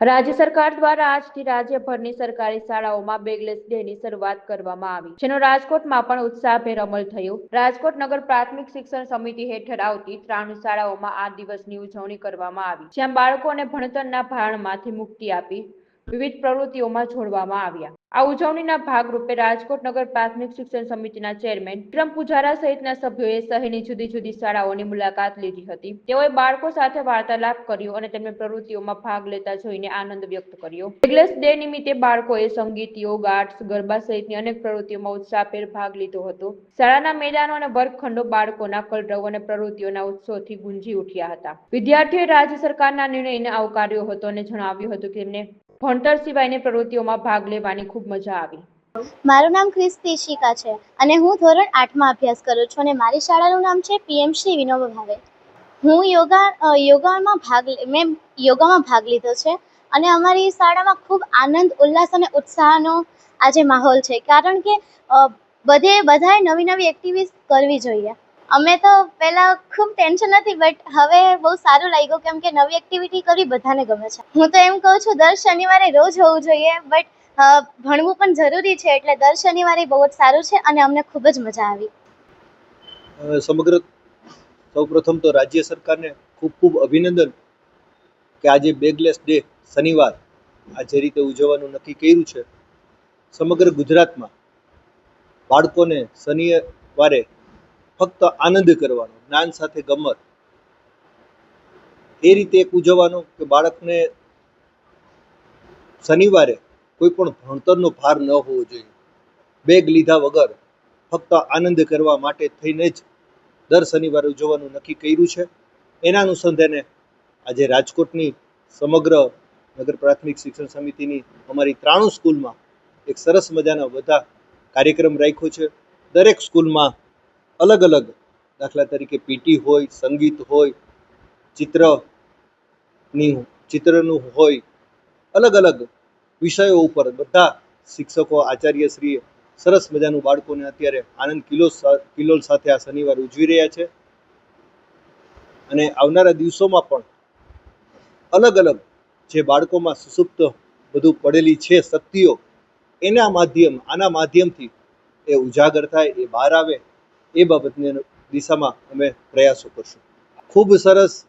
રાજ્ય સરકાર દ્વારા આજથી રાજ્યભરની સરકારી શાળાઓમાં બેગલેસ ડેની શરૂઆત કરવામાં આવી. જેનો રાજકોટમાં પણ ઉત્સાહભેર અમલ થયો. રાજકોટ નગર પ્રાથમિક શિક્ષણ સમિતિ હેઠળ આવતી ત્રાણું શાળાઓમાં આ દિવસની ઉજવણી કરવામાં આવી. જ્યાં બાળકોને ભણતરના ભારણમાંથી મુક્તિ આપી વિવિધ પ્રવૃત્તિઓમાં જોડવામાં આવ્યા. આ ઉજવણીના ભાગરૂપે રાજકોટ નગર પ્રાથમિક શિક્ષણ સમિતિના ચેરમેન વિક્રમ પુજારા સહિતના સભ્યોએ શહેરની જુદી જુદી શાળાઓની મુલાકાત લીધી હતી. તેઓએ બાળકો સાથે વાર્તાલાપ કર્યો અને તેમને પ્રવૃત્તિઓમાં ભાગ લેતા જોઈને આનંદ વ્યક્ત કર્યો. એગ્લેસ ડે નિમિત્તે બાળકોએ સંગીત યોગ આર્ટ્સ ગરબા સહિતની અનેક પ્રવૃત્તિઓમાં ઉત્સાહભેર ભાગ લીધો હતો. શાળાના મેદાનો અને વર્ગખંડો બાળકોના કલરવ અને પ્રવૃત્તિઓના ઉત્સવથી ગુંજી ઉઠ્યા હતા. વિદ્યાર્થીઓએ રાજ્ય સરકારના નિર્ણયને આવકાર્યો હતો અને જણાવ્યું હતું કે તેમને ભણતર સિવાયની પ્રવૃત્તિઓમાં ભાગ લેવાની ખૂબ મજા આવી. મારું નામ ખ્રિસ્તીશિકા છે અને હું ધોરણ આઠમાં અભ્યાસ કરું છું અને મારી શાળાનું નામ છે પીએમ શ્રી વિનોબા ભાવે. હું યોગા યોગામાં ભાગ મેં યોગામાં ભાગ લીધો છે અને અમારી શાળામાં ખૂબ આનંદ, ઉલ્લાસ અને ઉત્સાહનો આજે માહોલ છે. કારણ કે બધે બધાએ નવી નવી એક્ટિવિટીઝ કરવી જોઈએ. અમે તો પહેલાં ખૂબ ટેન્શન હતી બટ હવે બહુ સારું લાગ્યું, કેમ કે નવી એક્ટિવિટી કરવી બધાને ગમે છે. હું તો એમ કહું છું, દર શનિવારે રોજ હોવું જોઈએ બટ ભણવું પણ જરૂરી છે, એટલે દર શનિવારે બહુ જ સારું છે, અને અમને ખૂબ જ મજા આવી. સમગ્ર સૌપ્રથમ તો રાજ્ય સરકારને ખૂબ ખૂબ અભિનંદન કે આજે બેગલેસ ડે શનિવાર આ જે રીતે ઉજવવાનું નક્કી કર્યું છે. સમગ્ર ગુજરાતમાં બાળકોને શનિવારે ફક્ત આનંદ કરવાનો, જ્ઞાન સાથે ગમત. એ રીતે એક ઉજવવાનો કે બાળકને શનિવારે કોઈ પણ ભણતરનો ભાર ન હોવો જોઈએ. બેગ લીધા વગર ફક્ત આનંદ કરવા માટે થઈને જ દર શનિવારે ઉજવવાનું નક્કી કર્યું છે. એના અનુસંધાને આજે રાજકોટની સમગ્ર નગર પ્રાથમિક શિક્ષણ સમિતિની અમારી ત્રાણું સ્કૂલમાં એક સરસ મજાના બધા કાર્યક્રમ રાખ્યો છે. દરેક સ્કૂલમાં અલગ અલગ દાખલા તરીકે પીટી હોય, સંગીત હોય ચિત્રની ચિત્રનું હોય અલગ અલગ વિષયો ઉપર બધા શિક્ષકો, આચાર્યશ્રીએ સરસ મજાનું બાળકોને અત્યારે આનંદ કિલો કિલોલ સાથે આ શનિવાર ઉજવી રહ્યા છે. અને આવનારા દિવસોમાં પણ અલગ અલગ જે બાળકોમાં સુસુપ્ત બધું પડેલી છે શક્તિઓ, એના માધ્યમ, આના માધ્યમથી એ ઉજાગર થાય, એ બહાર આવે એ બાબતની દિશામાં અમે પ્રયાસો કરશું. ખૂબ સરસ,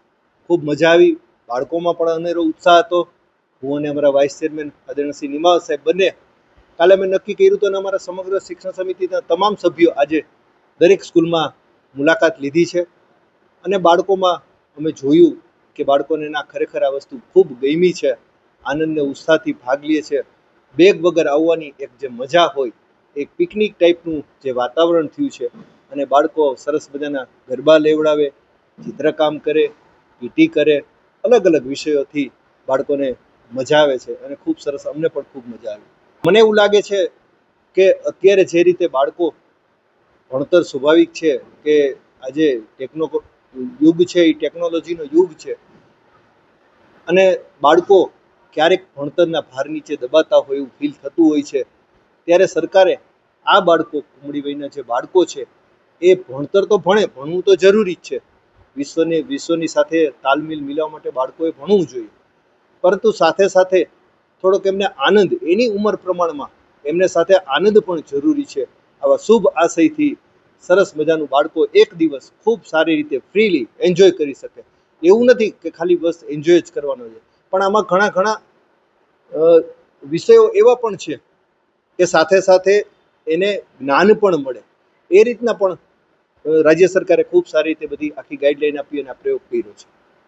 ખૂબ મજા આવી. બાળકોમાં પણ અનેરો ઉત્સાહ હતો. હું અને અમારા વાઇસ ચેરમેન આદરણીય શ્રી નિમાવ સાહેબ બંને, કાલે અમે નક્કી કર્યું હતું અને અમારા સમગ્ર શિક્ષણ સમિતિના તમામ સભ્યો આજે દરેક સ્કૂલમાં મુલાકાત લીધી છે. અને બાળકોમાં અમે જોયું કે બાળકોને ના ખરેખર આ વસ્તુ ખૂબ ગમી છે. આનંદને ઉત્સાહથી ભાગ લે છે. બેગ વગર આવવાની એક જે મજા હોય, એક પિકનિક ટાઈપનું જે વાતાવરણ થયું છે અને બાળકો સરસ મજાના ગરબા લેવડાવે, ચિત્રકામ કરે, પીટી કરે, અલગ અલગ વિષયોથી બાળકોને મજા આવે છે અને ખૂબ સરસ, અમને પણ ખૂબ મજા આવી. મને એવું લાગે છે કે અત્યારે જે રીતે બાળકો ભણતર સ્વાભાવિક છે કે આજે ટેકનો, યુગ છે, એ ટેકનોલોજીનો યુગ છે, અને બાળકો ક્યારેક ભણતરના ભાર નીચે દબાતા હોય એવું ફીલ થતું હોય છે, ત્યારે સરકારે આ બાળકો કુમળી વયના જે બાળકો છે એ ભણતર તો ભણે, ભણવું તો જરૂરી જ છે. વિશ્વની વિશ્વની સાથે તાલમેલ મિલાવવા માટે બાળકોએ ભણવું જોઈએ. પરંતુ સાથે સાથે થોડોક એમને આનંદ, એની ઉંમર પ્રમાણમાં એમને સાથે આનંદ પણ જરૂરી છે. આવા શુભ આશયથી સરસ મજાનું બાળકો એક દિવસ ખૂબ સારી રીતે ફ્રીલી એન્જોય કરી શકે. એવું નથી કે ખાલી બસ એન્જોય જ કરવાનો છે. પણ આમાં ઘણા ઘણા વિષયો એવા પણ છે કે સાથે સાથે એને જ્ઞાન પણ મળે. એ રીતના પણ રાજ્ય સરકારે ખૂબ સારી રીતે બધી આખી ગાઈડલાઈન આપી અને આ પ્રયોગ કર્યો છે.